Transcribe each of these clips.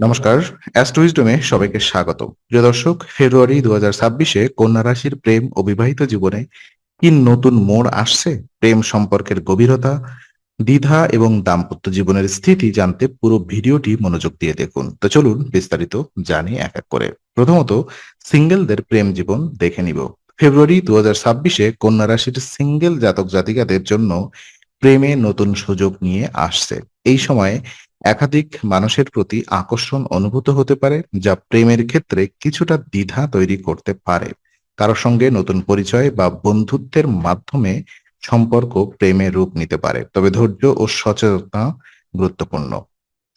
নমস্কার অ্যাস্ট্রোইজডমে সবাইকে স্বাগত প্রিয় দর্শক, ফেব্রুয়ারি দু হাজার ছাব্বিশে কন্যা রাশির প্রেম ও বিবাহিত জীবনে কি নতুন মোড় আসছে? প্রেম সম্পর্কের গভীরতা, দ্বিধা এবং দাম্পত্য জীবনের স্থিতি জানতে পুরো ভিডিওটি মনোযোগ দিয়ে দেখুন। তো চলুন বিস্তারিত জানি এক এক করে। প্রথমত, সিঙ্গেলদের প্রেম জীবন দেখে নিব। ফেব্রুয়ারি দু হাজার ছাব্বিশে কন্যা রাশির সিঙ্গেল জাতক জাতিকাদের জন্য প্রেমে নতুন সুযোগ নিয়ে আসছে। এই সময়ে একাধিক মানুষের প্রতি আকর্ষণ অনুভূত হতে পারে, যা প্রেমের ক্ষেত্রে কিছুটা দ্বিধা তৈরি করতে পারে। কারও সঙ্গে নতুন পরিচয় বা বন্ধুত্বের মাধ্যমে সম্পর্ক প্রেমে রূপ নিতে পারে, তবে ধৈর্য ও সচেতনতা গুরুত্বপূর্ণ।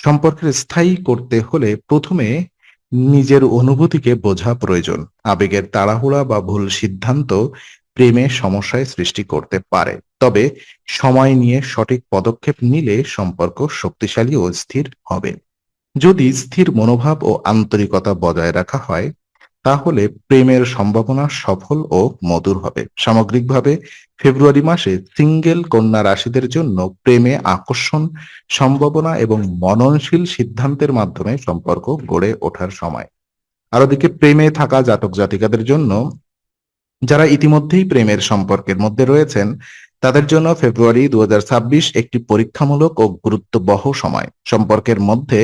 সম্পর্কের স্থায়ী করতে হলে প্রথমে নিজের অনুভূতিকে বোঝা প্রয়োজন। আবেগের তাড়াহুড়া বা ভুল সিদ্ধান্ত প্রেমে সমস্যায় সৃষ্টি করতে পারে। তবে সময় নিয়ে সঠিক পদক্ষেপ নিলে সম্পর্ক শক্তিশালী ও স্থির হবে। যদি স্থির মনোভাব ও আন্তরিকতা বজায় রাখা হয়, তাহলে প্রেমের সম্ভাবনা সফল ও মধুর হবে। সামগ্রিকভাবে, ফেব্রুয়ারি মাসে সিঙ্গেল কন্যা রাশিদের জন্য প্রেমে আকর্ষণ, সম্ভাবনা এবং মননশীল সিদ্ধান্তের মাধ্যমে সম্পর্ক গড়ে ওঠার সময়। আর ওদিকে প্রেমে থাকা জাতক জাতিকাদের জন্য যারা ইতিমধ্যেই প্রেমের সম্পর্কের মধ্যে রয়েছেন, তাদের জন্য ফেব্রুয়ারি দুই হাজার ছাব্বিশ একটি পরীক্ষামূলক ও গুরুত্ববহ সময়। সম্পর্কের মধ্যে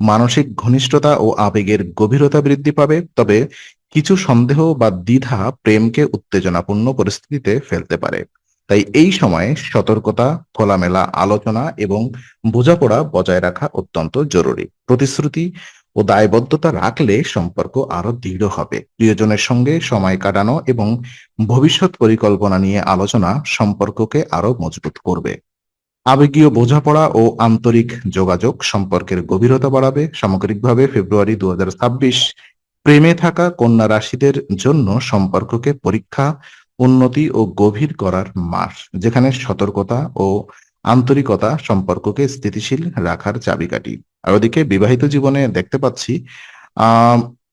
মানসিক ঘনিষ্ঠতা ও আবেগের গভীরতা বৃদ্ধি পাবে, তবে কিছু সন্দেহ বা দ্বিধা প্রেমকে উত্তেজনাপূর্ণ পরিস্থিতিতে ফেলতে পারে। তাই এই সময়ে সতর্কতা, খোলামেলা আলোচনা এবং বোঝাপড়া বজায় রাখা অত্যন্ত জরুরি। প্রতিশ্রুতি ও দায়বদ্ধতা রাখলে সম্পর্ক আরও দৃঢ় হবে। প্রিয়জনের সঙ্গে সময় কাটানো এবং ভবিষ্যৎ পরিকল্পনা নিয়ে আলোচনা সম্পর্ককে আরও মজবুত করবে। আবেগীয় বোঝাপড়া ও আন্তরিক যোগাযোগ সম্পর্কের গভীরতা বাড়াবে। সামগ্রিকভাবে ফেব্রুয়ারি দু হাজার ছাব্বিশ প্রেমে থাকা কন্যা রাশিদের জন্য সম্পর্ককে পরীক্ষা, উন্নতি ও গভীর করার মাস, যেখানে সতর্কতা ও আন্তরিকতা সম্পর্ককে স্থিতিশীল রাখার চাবিকাঠি। আর ওদিকে বিবাহিত জীবনে দেখতে পাচ্ছি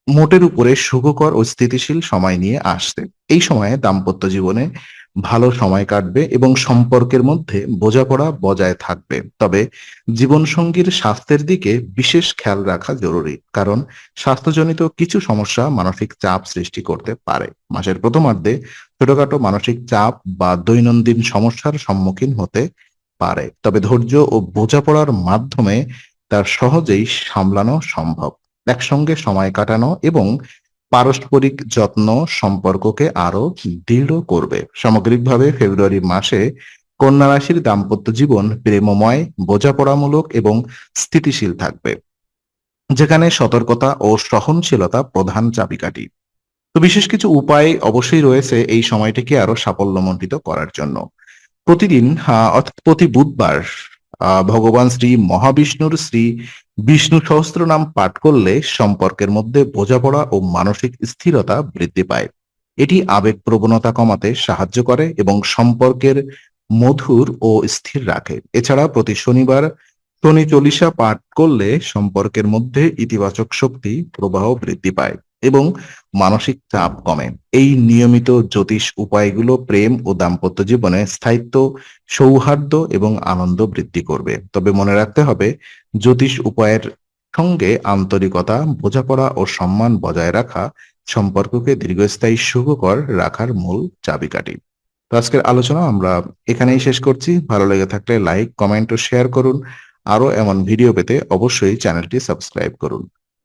মোটের উপরে সুখকর ও স্থিতিশীল সময় নিয়ে আসতে। এই সময়ে দাম্পত্য জীবনে ভালো সময় কাটবে এবং সম্পর্কের মধ্যে বোঝাপড়া বজায় থাকবে। তবে জীবনসঙ্গীর স্বাস্থ্যের দিকে বিশেষ খেয়াল রাখা জরুরি, কারণ স্বাস্থ্যজনিত কিছু সমস্যা মানসিক চাপ সৃষ্টি করতে পারে। মাসের প্রথমার্ধে ছোটখাটো মানসিক চাপ বা দৈনন্দিন সমস্যার সম্মুখীন হতে পারে। তবে ধৈর্য ও বোঝাপড়ার মাধ্যমে তার সহজেই সামলানো সম্ভব। একসঙ্গে সময় কাটানো এবং পারস্পরিক যত্ন সম্পর্ককে আরও দৃঢ় করবে। সামগ্রিকভাবে ফেব্রুয়ারি মাসে কন্যা রাশির দাম্পত্য জীবন প্রেমময়, বোঝাপড়ামূলক এবং স্থিতিশীল থাকবে, যেখানে সতর্কতা ও সহনশীলতা প্রধান চাবিকাঠি। তো বিশেষ কিছু উপায় অবশ্যই রয়েছে এই সময়টিকে আরও সাফল্যমণ্ডিত করার জন্য। প্রতিদিন অর্থাৎ প্রতি বুধবার ভগবান শ্রী মহাবিষ্ণুর শ্রী বিষ্ণু সহস্র নাম পাঠ করলে সম্পর্কের মধ্যে বোঝাপড়া ও মানসিক স্থিরতা বৃদ্ধি পায়। এটি আবেগ প্রবণতা কমাতে সাহায্য করে এবং সম্পর্কের মধুর ও স্থির রাখে। এছাড়া প্রতি শনিবার শনি চল্লিশা পাঠ করলে সম্পর্কের মধ্যে ইতিবাচক শক্তি, প্রবাহ বৃদ্ধি পায়। এবং মানসিক চাপ কমে। এই নিয়মিত জ্যোতিষ উপায়গুলো প্রেম ও দাম্পত্য জীবনে স্থায়িত্ব, সৌহার্দ্য এবং আনন্দ বৃদ্ধি করবে। তবে মনে রাখতে হবে, জ্যোতিষ উপায়ের সঙ্গে আন্তরিকতা, বোঝাপড়া ও সম্মান বজায় রাখা সম্পর্ককে দীর্ঘস্থায়ী সুখকর রাখার মূল চাবিকাঠি। তো আজকের আলোচনা আমরা এখানেই শেষ করছি। ভালো লেগে থাকলে লাইক, কমেন্ট ও শেয়ার করুন। আরও এমন ভিডিও পেতে অবশ্যই চ্যানেলটি সাবস্ক্রাইব করুন।